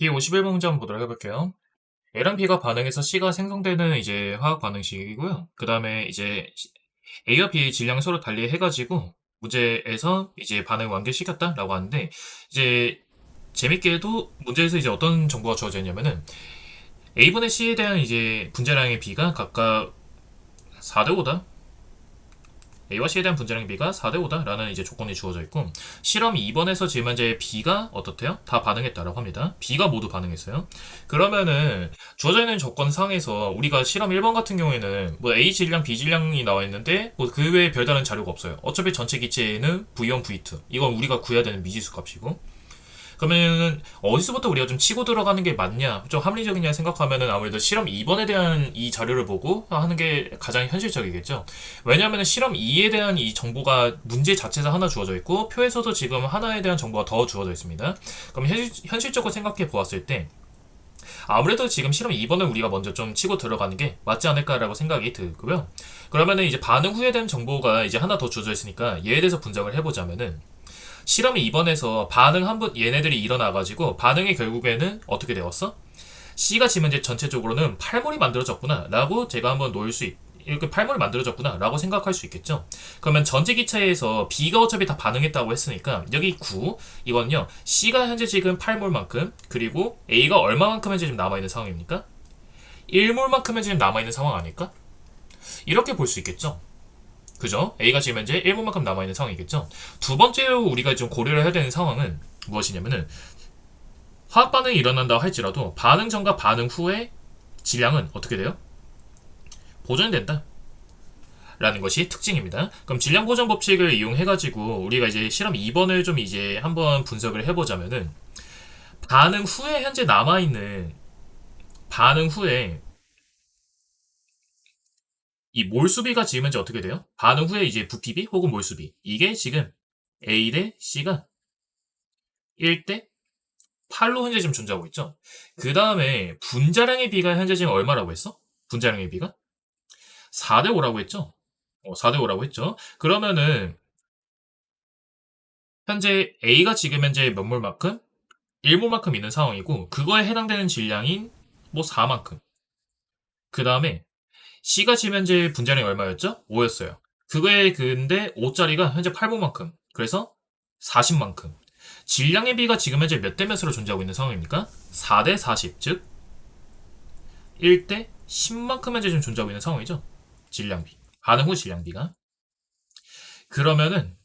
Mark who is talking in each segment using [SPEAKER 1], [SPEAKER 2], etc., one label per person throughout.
[SPEAKER 1] D51번 문제 한번 보도록 해볼게요. A랑 B가 반응해서 C가 생성되는 이제 화학 반응식이고요. 그 다음에 이제 A와 B의 질량을 서로 달리 해가지고 문제에서 이제 반응 완결시켰다라고 하는데 이제 재밌게도 문제에서 이제 어떤 정보가 주어져 있냐면은 A분의 C에 대한 이제 분자량의 B가 각각 4대 5다. A와 C에 대한 분자량 B가 4대 5다라는 이제 조건이 주어져 있고 실험 2번에서 지금 현재 B가 어떻대요? 다 반응했다라고 합니다. B가 모두 반응했어요. 그러면은 주어져 있는 조건 상에서 우리가 실험 1번 같은 경우에는 뭐 A 질량, B 질량이 나와 있는데 뭐 그 외에 별다른 자료가 없어요. 어차피 전체 기체에는 V1, V2 이건 우리가 구해야 되는 미지수 값이고 그러면은 어디서부터 우리가 좀 치고 들어가는 게 맞냐, 좀 합리적이냐 생각하면은 아무래도 실험 2번에 대한 이 자료를 보고 하는 게 가장 현실적이겠죠. 왜냐하면 실험 2에 대한 이 정보가 문제 자체에서 하나 주어져 있고 표에서도 지금 하나에 대한 정보가 더 주어져 있습니다. 그럼 현실, 현실적으로 생각해 보았을 때 아무래도 지금 실험 2번을 우리가 먼저 좀 치고 들어가는 게 맞지 않을까라고 생각이 들고요. 그러면은 이제 반응 후에 대한 정보가 이제 하나 더 주어져 있으니까 얘에 대해서 분석을 해보자면은 실험이 2번에서 반응 한 번 얘네들이 일어나가지고 반응이 결국에는 어떻게 되었어? C가 지금 이제 전체적으로는 팔몰이 만들어졌구나 라고 제가 한번 놓을 수 있, 이렇게 팔몰이 만들어졌구나 라고 생각할 수 있겠죠 그러면 전체 기차에서 B가 어차피 다 반응했다고 했으니까 여기 9 이건요 C가 현재 지금 8몰만큼 그리고 A가 얼마만큼 현재 지금 남아 있는 상황입니까? 1몰만큼 현재 지금 남아 있는 상황 아닐까? 이렇게 볼 수 있겠죠 그죠? A가 지금 현재 1분만큼 남아있는 상황이겠죠? 두 번째로 우리가 좀 고려를 해야 되는 상황은 무엇이냐면은 화학 반응이 일어난다 할지라도 반응 전과 반응 후의 질량은 어떻게 돼요? 보존된다. 라는 것이 특징입니다. 그럼 질량 보존 법칙을 이용해가지고 우리가 이제 실험 2번을 좀 이제 한번 분석을 해보자면은 반응 후에 현재 남아있는 반응 후에 이 몰수비가 지금 현재 어떻게 돼요? 반응 후에 이제 부피비 혹은 몰수비. 이게 지금 A 대 C가 1대 8로 현재 지금 존재하고 있죠. 그 다음에 분자량의 비가 현재 지금 얼마라고 했어? 분자량의 비가? 4대 5라고 했죠? 어, 4대 5라고 했죠. 그러면은 현재 A가 지금 현재 몇 몰만큼? 1몰만큼 있는 상황이고 그거에 해당되는 질량인 뭐 4만큼. 그 다음에 C가 현재 분자량이 얼마였죠? 5였어요. 그거에 근데 5짜리가 현재 8모만큼. 그래서 40만큼. 질량의 비가 지금 현재 몇 대 몇으로 존재하고 있는 상황입니까? 4 대 40, 즉 1대 10만큼 현재 지금 존재하고 있는 상황이죠. 질량비. 반응 후 질량비가. 그러면은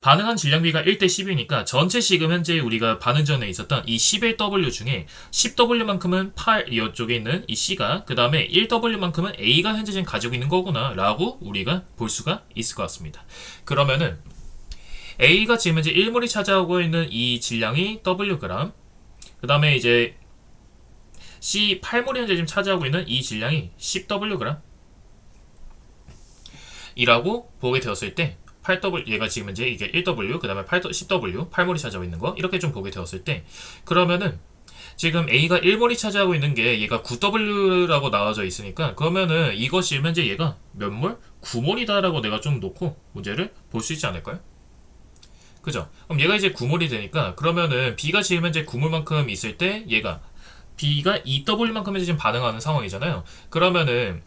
[SPEAKER 1] 반응한 질량비가 1대 10이니까 전체 지금 현재 우리가 반응 전에 있었던 이 11W 중에 10W만큼은 8 이쪽에 있는 이 C가 그 다음에 1W만큼은 A가 현재 지금 가지고 있는 거구나 라고 우리가 볼 수가 있을 것 같습니다. 그러면은 A가 지금 현재 1몰이 차지하고 있는 이 질량이 Wg 그 다음에 이제 C 8몰이 현재 지금 차지하고 있는 이 질량이 10Wg 이라고 보게 되었을 때 8W 얘가 지금 이제 이게 1W 그 다음에 8 10W 8몰이 차지하고 있는 거 이렇게 좀 보게 되었을 때 그러면은 지금 A가 1몰이 차지하고 있는 게 얘가 9W라고 나와져 있으니까 그러면은 이것이 현재 얘가 몇 몰? 9몰이다라고 내가 좀 놓고 문제를 볼 수 있지 않을까요? 그죠? 그럼 얘가 이제 9몰이 되니까 그러면은 B가 지금 현재 9몰만큼 있을 때 얘가 B가 2W만큼 지금 반응하는 상황이잖아요. 그러면은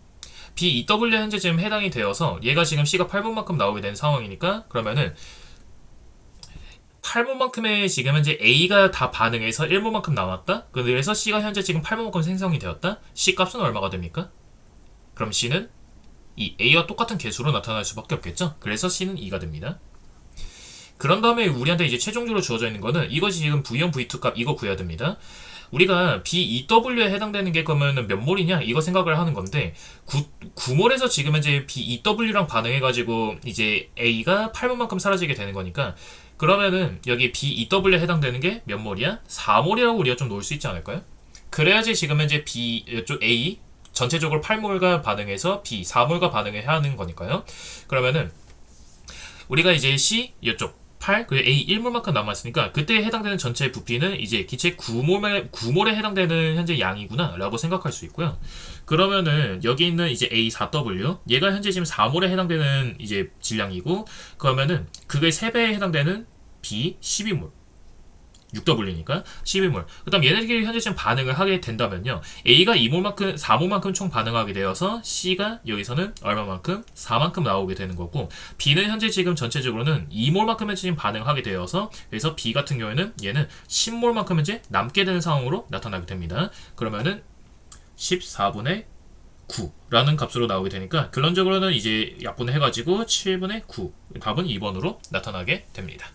[SPEAKER 1] BEW 현재 지금 해당이 되어서 얘가 지금 C가 8분만큼 나오게 된 상황이니까 그러면은 8분만큼의 지금 현재 A가 다 반응해서 1분만큼 나왔다? 그래서 C가 현재 지금 8분만큼 생성이 되었다? C 값은 얼마가 됩니까? 그럼 C는 이 A와 똑같은 개수로 나타날 수밖에 없겠죠? 그래서 C는 2가 됩니다. 그런 다음에 우리한테 이제 최종적으로 주어져 있는 거는 이것이 지금 V1, V2 값 이거 구해야 됩니다. 우리가 BEW에 해당되는 게 그러면 몇 몰이냐 이거 생각을 하는 건데 9, 9몰에서 지금 현재 BEW랑 반응해가지고 이제 A가 8몰만큼 사라지게 되는 거니까 그러면은 여기 BEW에 해당되는 게 몇 몰이야? 4몰이라고 우리가 좀 놓을 수 있지 않을까요? 그래야지 지금 현재 B 쪽 A 전체적으로 8몰과 반응해서 B 4몰과 반응을 해야 하는 거니까요. 그러면은 우리가 이제 C 이쪽 8, 그 A 1몰만큼 남았으니까 그때에 해당되는 전체 부피는 이제 기체 9몰에, 9몰에 해당되는 현재 양이구나 라고 생각할 수 있고요. 그러면은 여기 있는 이제 A4W 얘가 현재 지금 4몰에 해당되는 이제 질량이고 그러면은 그게 3배에 해당되는 B 12몰 6W니까 12몰. 그다음 얘네들끼리 현재 지금 반응을 하게 된다면요. A가 2몰만큼 4몰만큼 총 반응하게 되어서 C가 여기서는 얼마만큼 4만큼 나오게 되는 거고 B는 현재 지금 전체적으로는 2몰만큼 현재 지금 반응하게 되어서 그래서 B 같은 경우에는 얘는 10몰만큼 현재 남게 되는 상황으로 나타나게 됩니다. 그러면은 14분의 9라는 값으로 나오게 되니까 결론적으로는 이제 약분을 해가지고 7분의 9 답은 2번으로 나타나게 됩니다.